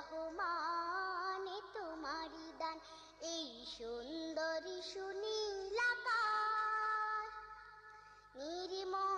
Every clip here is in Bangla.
রহমানে তোমারি দান এই সুন্দরী সুনীলাকার নির্মল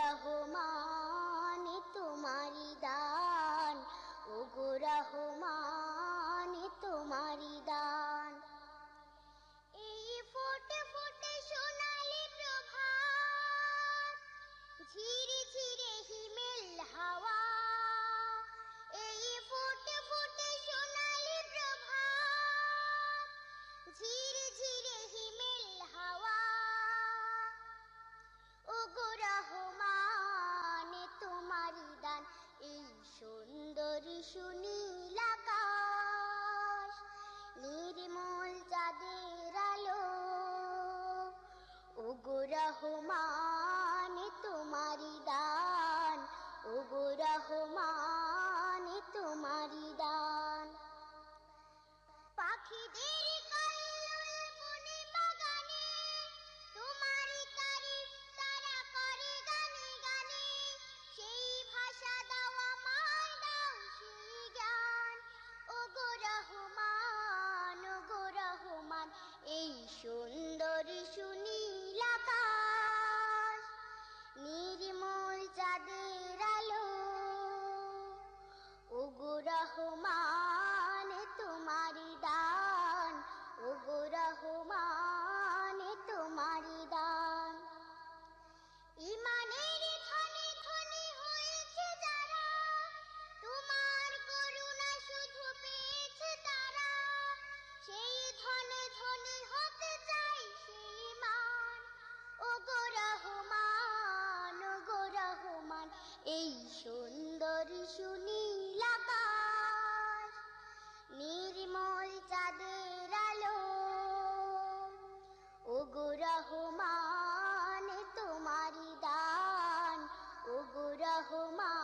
বাহমা